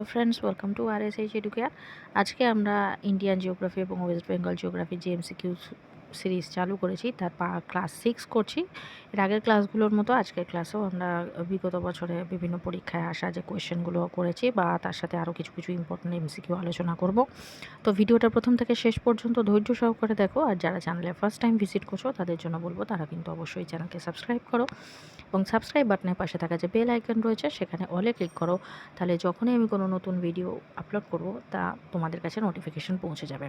Friends welcome to R S H educare আজকে আমরা Indian geography এবং ওয়েস্ট বেঙ্গল জিওগ্রাফি যে এমসিকিউ সিরিজ চালু করেছি, তার ক্লাস সিক্স করছি। এর আগের ক্লাসগুলোর মতো আজকের ক্লাসেও আমরা বিগত বছরে বিভিন্ন পরীক্ষায় আসা যে কোয়েশ্চেনগুলো করেছি বা তার সাথে আরও কিছু কিছু ইম্পর্টেন্ট এমসিকিউ আলোচনা করব। তো ভিডিওটা প্রথম থেকে শেষ পর্যন্ত ধৈর্য সহকারে দেখো, আর যারা চ্যানেলে ফার্স্ট টাইম ভিজিট করছ, তাদের জন্য বলব তারা কিন্তু অবশ্যই চ্যানেলকে সাবস্ক্রাইব করো এবং সাবস্ক্রাইব বাটনের পাশে থাকা যে বেল আইকন রয়েছে, সেখানে অলে ক্লিক করো। তাহলে যখনই আমি কোনো নতুন ভিডিও আপলোড করব, তা তোমাদের কাছে নোটিফিকেশন পৌঁছে যাবে।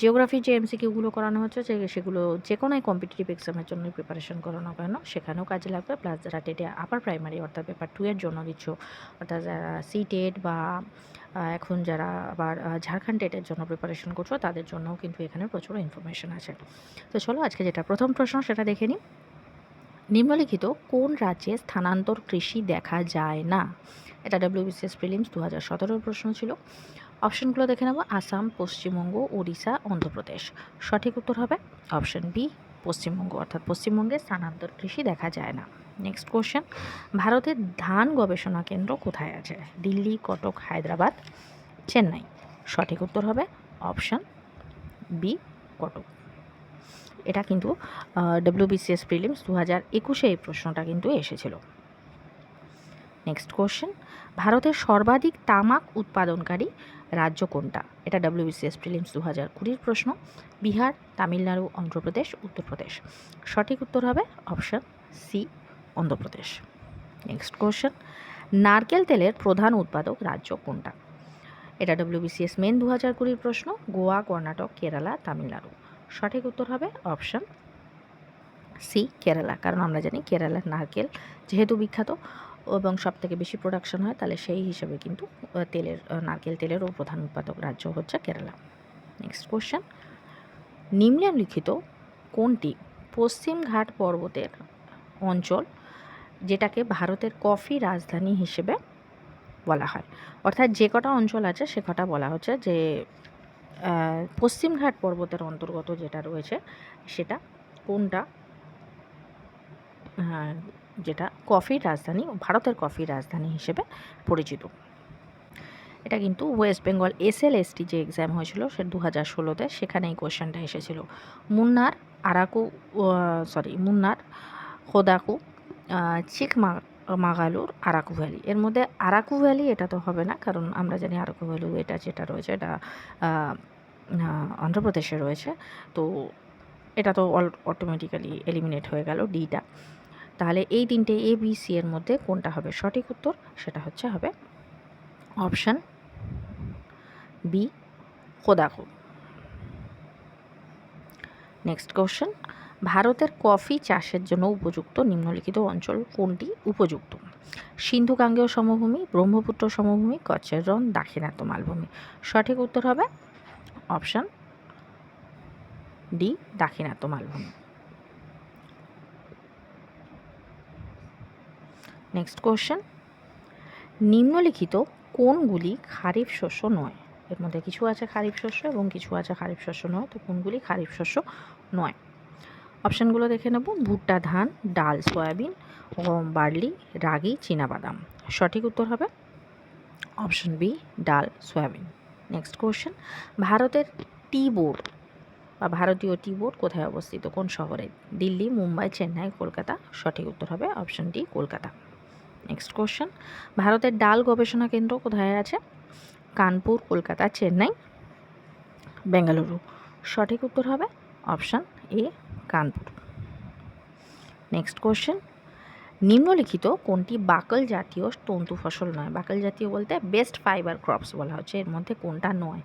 জিওগ্রাফির যে এমসিকিউগুলো করানো হচ্ছে সেগুলো যে কোনো কম্পিটিটিভ এক্সামের জন্য প্রিপারেশন করানো কেন, সেখানেও কাজে লাগবে। প্লাস যারা টেটে আপার প্রাইমারি অর্থাৎ পেপার টু এর জন্য দিচ্ছ, অর্থাৎ যারা সি টেট বা এখন যারা আবার ঝাড়খণ্ড টেটের জন্য প্রিপারেশন করছ, তাদের জন্যও কিন্তু এখানে প্রচুর ইনফরমেশন আছে। তো চলো আজকে যেটা প্রথম প্রশ্ন সেটা দেখে নিই। নিম্নলিখিত কোন রাজ্যে স্থানান্তর কৃষি দেখা যায় না? এটা ডাব্লিউবিসিএস প্রিলিমস দু হাজার সতেরোর প্রশ্ন ছিল। অপশনগুলো দেখে নেব। আসাম, পশ্চিমবঙ্গ, ওড়িশা, অন্ধ্রপ্রদেশ। সঠিক উত্তর হবে অপশন বি, পশ্চিমবঙ্গ। অর্থাৎ পশ্চিমবঙ্গে স্থানান্তর কৃষি দেখা যায় না। নেক্সট কোশ্চেন ভারতের ধান গবেষণা কেন্দ্র কোথায় আছে? দিল্লি, কটক, হায়দ্রাবাদ, চেন্নাই। সঠিক উত্তর হবে অপশন বি, কটক। এটা কিন্তু ডব্লিউবিসিএস প্রিলিমস দু হাজার একুশে এই প্রশ্নটা কিন্তু এসেছিল। নেক্সট কোশ্চেন ভারতের সর্বাধিক তামাক উৎপাদনকারী রাজ্য কোনটা? এটা ডাব্লিউবিসিএস প্রিলিমস দু হাজার কুড়ির প্রশ্ন। বিহার, তামিলনাড়ু, অন্ধ্রপ্রদেশ, উত্তরপ্রদেশ। সঠিক উত্তর হবে option C Andhra Pradesh. Next question নারকেল তেলের প্রধান উৎপাদক রাজ্য কোনটা? এটা ডব্লিউবিসিএস মেন দু হাজার কুড়ির প্রশ্ন, গোয়া, কর্ণাটক, কেরালা, তামিলনাড়ু। সঠিক উত্তর হবে অপশন সি কেরালা। কারণ আমরা জানি কেরালার নারকেল যেহেতু বিখ্যাত এবং সব থেকে বেশি প্রোডাকশন হয়, তাহলে সেই হিসাবে কিন্তু তেলের নারকেল তেলেরও প্রধান উৎপাদক রাজ্য হচ্ছে কেরালা। নেক্সট কোশ্চেন নিম্নলিখিত কোনটি পশ্চিম ঘাট পর্বতের অঞ্চল যেটাকে ভারতের কফি রাজধানী হিসেবে বলা হয়? অর্থাৎ যে কটা অঞ্চল আছে, সে কটা বলা হচ্ছে যে পশ্চিমঘাট পর্বতের অন্তর্গত যেটা রয়েছে, সেটা কোনটা? যেটা কফির রাজধানী ভারতের কফির রাজধানী হিসেবে পরিচিত। এটা কিন্তু West Bengal S L ST যে এক্সাম হয়েছিল সে দু হাজার ষোলোতে সেখানে এই কোয়েশ্চেনটা এসেছিল। মুন্নার আরাকু সরি মুন্নার হোদাকু চিকমা মাগালুর আরাকু ভ্যালি। এর মধ্যে আরাকু ভ্যালি এটা তো হবে না, কারণ আমরা জানি আরাকু ভ্যালি এটা যেটা রয়েছে এটা অন্ধ্রপ্রদেশে রয়েছে। তো এটা তো অল অটোমেটিক্যালি এলিমিনেট হয়ে গেল ডিটা তাহলে এই তিনটে এ বি সি এর মধ্যে কোনটা হবে সঠিক উত্তর? সেটা হচ্ছে হবে অপশান বি খোদাকু নেক্সট কোশ্চেন ভারতের কফি চাষের জন্য উপযুক্ত নিম্নলিখিত অঞ্চল কোনটি? উপযুক্ত। সিন্ধু গাঙ্গেয় সমভূমি, ব্রহ্মপুত্র সমভূমি, কচ্ছের রন দাক্ষিণাত্য মালভূমি। সঠিক উত্তর হবে অপশান ডি দাক্ষিণাত্য মালভূমি। নেক্সট কোশ্চেন নিম্নলিখিত কোনগুলি খারিফ শস্য নয়? এর মধ্যে কিছু আছে খারিফ শস্য এবং কিছু আছে খারিফ শস্য নয়, তো কোনগুলি খারিফ শস্য নয়? অপশানগুলো দেখে নেব। ভুট্টা, ধান, ডাল, সয়াবিন বার্লি, রাগি, চীনাবাদাম। সঠিক উত্তর হবে অপশন বি, ডাল, সয়াবিন। নেক্সট কোশ্চেন ভারতের টি বোর্ড বা ভারতীয় টি বোর্ড কোথায় অবস্থিত? কোন শহরে? দিল্লি, মুম্বাই, চেন্নাই, কলকাতা? সঠিক উত্তর হবে option D, Kolkata. Next question ভারতের ডাল গবেষণা কেন্দ্র কোথায় আছে? কানপুর, কলকাতা, চেন্নাই, বেঙ্গালুরু। সঠিক উত্তর হবে option A, Kanpur. Next question নিম্নলিখিত কোনটি বাকল জাতীয় তন্তু ফসল নয়? বাকল জাতীয় বলতে বেস্ট ফাইবার ক্রপস বলা হচ্ছে। এর মধ্যে কোনটা নয়?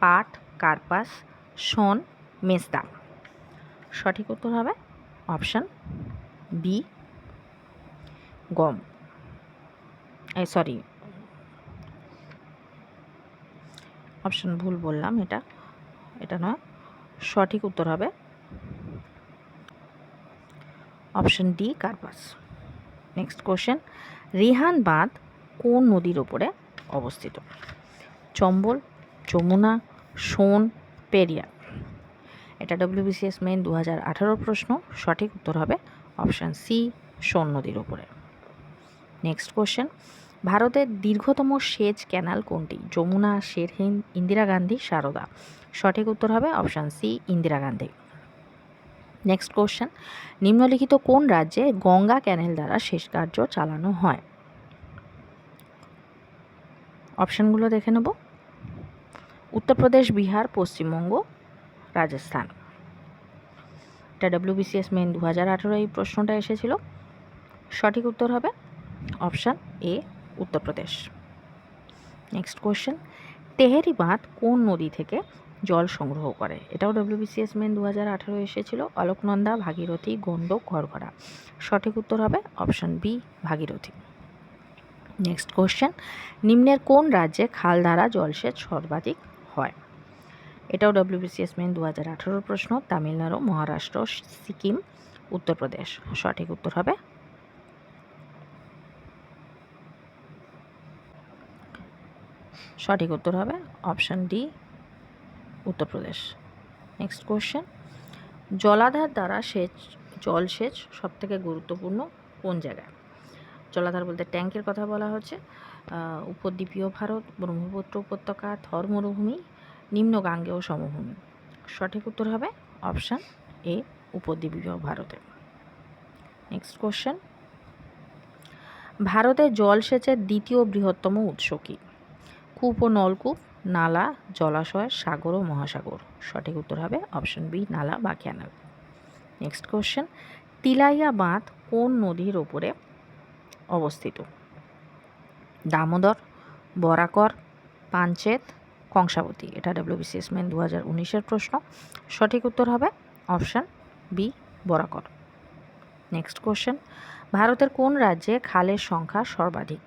পাট, কার্পাস, শন মেজদা সঠিক উত্তর হবে অপশান বি, গম। সরি অপশান ভুল বললাম এটা। এটা নয়। সঠিক উত্তর হবে অপশন ডি কার্পাস। নেক্সট কোশ্চেন রিহান বাঁধ কোন নদীর ওপরে অবস্থিত? চম্বল, যমুনা, সোন, পেরিয়া। এটা ডব্লিউবিসিএস মেন দু হাজার প্রশ্ন। সঠিক উত্তর হবে অপশান সি সোন নদীর ওপরে নেক্সট কোশ্চেন ভারতের দীর্ঘতম সেচ ক্যানাল কোনটি? যমুনা শেরহিন্দ ইন্দিরা গান্ধী, সারদা। সঠিক উত্তর হবে option C, Indira Gandhi. Next question নিম্নলিখিত কোন রাজ্যে গঙ্গা ক্যানেল দ্বারা শেষ কার্য চালানো হয়? অপশানগুলো দেখে নেব। উত্তরপ্রদেশ বিহার, পশ্চিমবঙ্গ, রাজস্থান। এটা ডাব্লিউবিসিএস মেন দু হাজার আঠেরো এই প্রশ্নটা এসেছিল। সঠিক উত্তর হবে option A Uttar Pradesh. Next question Tehri বাঁধ কোন নদী থেকে জল সংগ্রহ করে? এটাও ডব্লিউবিসিএস মেন দু হাজার আঠেরো এসেছিল। অলোকনন্দা, ভাগীরথী গণ্ডক ঘরঘরা। সঠিক উত্তর হবে option B Bhagirathi. Next question নিম্নের কোন রাজ্যে খাল দ্বারা জলসেচ সর্বাধিক হয়? এটাও ডব্লিউবিসিএস মেন দু হাজার আঠেরোর প্রশ্ন। তামিলনাড়ু, মহারাষ্ট্র, সিকিম, উত্তরপ্রদেশ। সঠিক উত্তর হবে সঠিক উত্তর হবে option D, Uttar Pradesh. Next question জলাধার দ্বারা সেচ জলসেচ সবথেকে গুরুত্বপূর্ণ কোন জায়গায়? জলাধার বলতে ট্যাঙ্কের কথা বলা হচ্ছে। উপদ্বীপীয় ভারত, ব্রহ্মপুত্র উপত্যকা, থর মরুভূমি, নিম্ন গাঙ্গেয় সমভূমি। সঠিক উত্তর হবে অপশান এ, উপদ্বীপীয় ভারতে। নেক্সট কোশ্চেন ভারতের জলসেচের দ্বিতীয় বৃহত্তম উৎস কী? কূপ ও নলকূপ নালা, জলাশয়, সাগর ও মহাসাগর। সঠিক উত্তর হবে অপশন বি, নালা বা ক্যানাল নেক্সট কোশ্চেন তিলাইয়া বাঁধ কোন নদীর ওপরে অবস্থিত? দামোদর, বরাকর পাঞ্চেত কংসাবতী। এটা ডাব্লিউবিসিএস দু হাজার উনিশের প্রশ্ন। সঠিক উত্তর হবে option B, Barakar. Next question ভারতের কোন রাজ্যে খালের সংখ্যা সর্বাধিক?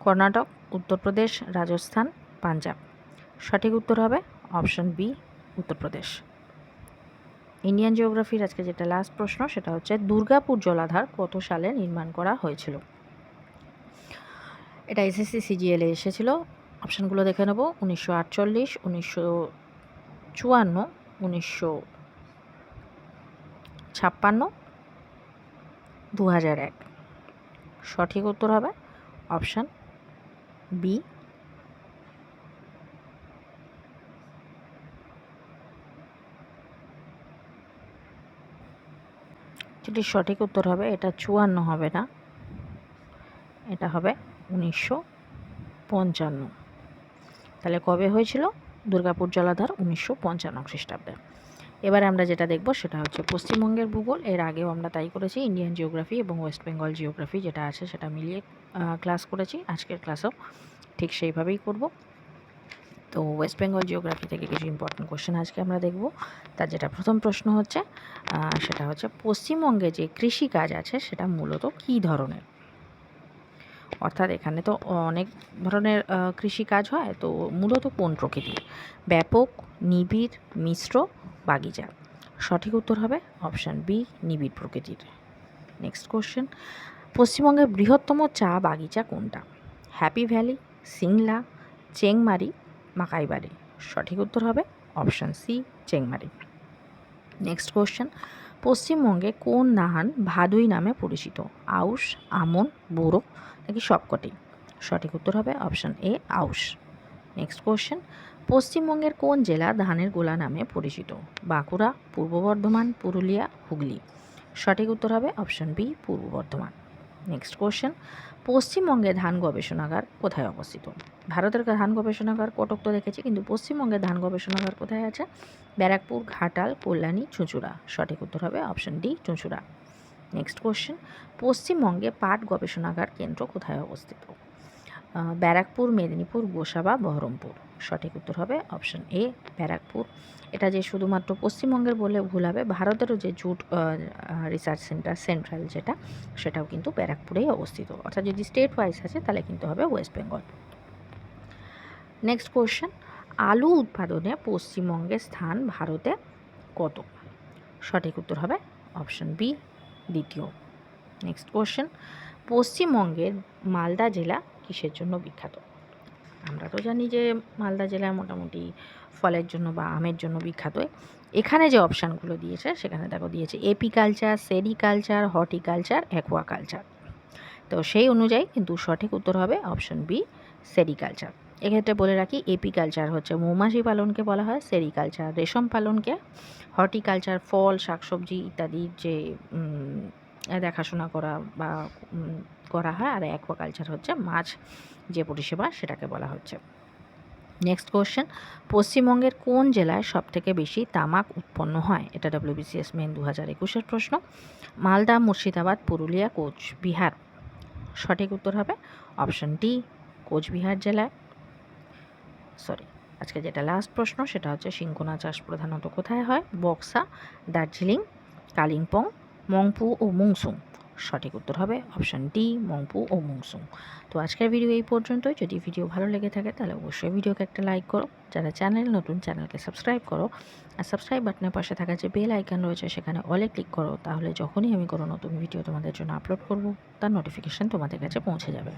কর্ণাটক উত্তরপ্রদেশ রাজস্থান, পাঞ্জাব। সঠিক উত্তর হবে অপশন বি উত্তরপ্রদেশ ইন্ডিয়ান জিওগ্রাফির আজকে যেটা লাস্ট প্রশ্ন, সেটা হচ্ছে দুর্গাপুর জলাধার কত সালে নির্মাণ করা হয়েছিল? এটা এসএসসি সিজিএলে এসেছিল। অপশানগুলো দেখে নেব। উনিশশো আটচল্লিশ, উনিশশো চুয়ান্ন, উনিশশো ছাপ্পান্ন দু হাজার এক। সঠিক উত্তর হবে অপশান বি যেটি সঠিক উত্তর হবে, এটা চুয়ান্ন হবে না। এটা হবে উনিশশো পঞ্চান্ন। তাহলে কবে হয়েছিল? দুর্গাপুর জলাধার উনিশশো পঞ্চান্ন খ্রিস্টাব্দে। এবারে আমরা যেটা দেখব সেটা হচ্ছে পশ্চিমবঙ্গের ভূগোল। এর আগেও আমরা তাই করেছি ইন্ডিয়ান জিওগ্রাফি এবং ওয়েস্ট বেঙ্গল জিওগ্রাফি যেটা আছে সেটা মিলিয়ে ক্লাস করেছি, আজকের ক্লাসেও ঠিক সেইভাবেই করব। তো ওয়েস্ট বেঙ্গল জিওগ্রাফি থেকে কিছু ইম্পর্টেন্ট কোশ্চেন আজকে আমরা দেখব। তার যেটা প্রথম প্রশ্ন হচ্ছে সেটা হচ্ছে পশ্চিমবঙ্গে যে কৃষিকাজ আছে সেটা মূলত কী ধরনের? অর্থাৎ এখানে তো অনেক ধরনের কৃষিকাজ হয়। তো মূলত কোন প্রকৃতির? ব্যাপক, নিবিড়, মিশ্র বাগিচা। সঠিক উত্তর হবে অপশান বি, নিবিড় প্রকৃতির। নেক্সট কোশ্চেন পশ্চিমবঙ্গের বৃহত্তম চা বাগিচা কোনটা? Happy valley Singla, Chengmari, Makaibari. সঠিক উত্তর হবে option C, Chengmari. Next question পশ্চিমবঙ্গে কোন নাহান ভাদুই নামে পরিচিত? আউশ, আমন, বোরো নাকি সবকটি? সঠিক উত্তর হবে অপশান এ, আউশ। নেক্সট কোশ্চেন পশ্চিমবঙ্গের কোন জেলা ধানের গোলা নামে পরিচিত? বাঁকুড়া, পূর্ব বর্ধমান, পুরুলিয়া, হুগলি। সঠিক উত্তর হবে অপশন বি, পূর্ব বর্ধমান। নেক্সট কোশ্চেন পশ্চিমবঙ্গে ধান গবেষণাগার কোথায় অবস্থিত? ভারতের ধান গবেষণাগার কটক তো দেখেছি, কিন্তু পশ্চিমবঙ্গের ধান গবেষণাগার কোথায় আছে? ব্যারাকপুর, ঘাটাল, কল্যাণী, চুঁচুড়া। সঠিক উত্তর হবে অপশন ডি, চুঁচুড়া। নেক্সট কোশ্চেন পশ্চিমবঙ্গে পাট গবেষণাগার কেন্দ্র কোথায় অবস্থিত? ব্যারাকপুর, মেদিনীপুর, গোসাবা, বহরমপুর। সঠিক উত্তর হবে অপশন এ, ব্যারাকপুর। এটা যে শুধুমাত্র পশ্চিমবঙ্গের বলে ভুল হবে, ভারতেরও যে জুট রিসার্চ সেন্টার সেন্ট্রাল যেটা, সেটাও কিন্তু ব্যারাকপুরেই অবস্থিত। অর্থাৎ যদি স্টেট ওয়াইজ আছে, তাহলে কিন্তু হবে ওয়েস্ট বেঙ্গল নেক্সট কোশ্চেন আলু উৎপাদনে পশ্চিমবঙ্গের স্থান ভারতে কত? সঠিক উত্তর হবে অপশন বি, দ্বিতীয়। নেক্সট কোশ্চেন পশ্চিমবঙ্গের মালদা জেলা কিসের জন্য বিখ্যাত? আমরা তো জানি যে মালদা জেলা মোটামুটি ফলের জন্য বা আমের জন্য বিখ্যাত। এখানে যে অপশানগুলো দিয়েছে, সেখানে দেখো দিয়েছে এপিকালচার, সেরিকালচার, হর্টিকালচার, অ্যাকোয়াকালচার। তো সেই অনুযায়ী কিন্তু সঠিক উত্তর হবে অপশন বি, সেরিকালচার। এক্ষেত্রে বলে রাখি, এপিকালচার হচ্ছে মৌমাছি পালনকে বলা হয়, সেরিকালচার রেশম পালনকে। হর্টিকালচার, ফল, শাকসবজি ইত্যাদির যে দেখাশোনা করা বা করা হয়। আর অ্যাকোয়াকালচার হচ্ছে মাছ যে পরিষেবা সেটাকে বলা হচ্ছে। নেক্সট কোশ্চেন পশ্চিমবঙ্গের কোন জেলায় সবথেকে বেশি তামাক উৎপন্ন হয়? এটা ডব্লিউবিসিএস মেন দু হাজার একুশের প্রশ্ন। মালদা, মুর্শিদাবাদ, পুরুলিয়া, কোচবিহার। সঠিক উত্তর হবে অপশন ডি কোচবিহার জেলায়। সরি আজকে যেটা লাস্ট প্রশ্ন সেটা হচ্ছে সিংকোনা চাষ প্রধানত কোথায় হয়? বক্সা, দার্জিলিং, কালিম্পং মংপু ও মুংসুং। সঠিক উত্তর হবে অপশান ডি, মংপু ও মুংসুং। তো আজকের ভিডিও এই পর্যন্তই। যদি ভিডিও ভালো লেগে থাকে তাহলে অবশ্যই ভিডিওকে একটা লাইক করো। যারা চ্যানেল নতুন, চ্যানেলকে সাবস্ক্রাইব করো। আর সাবস্ক্রাইব বাটনের পাশে থাকা যে বেল আইকন রয়েছে, সেখানে অলে ক্লিক করো। তাহলে যখনই আমি কোনো নতুন ভিডিও তোমাদের জন্য আপলোড করব, তার নোটিফিকেশান তোমাদের কাছে পৌঁছে যাবে।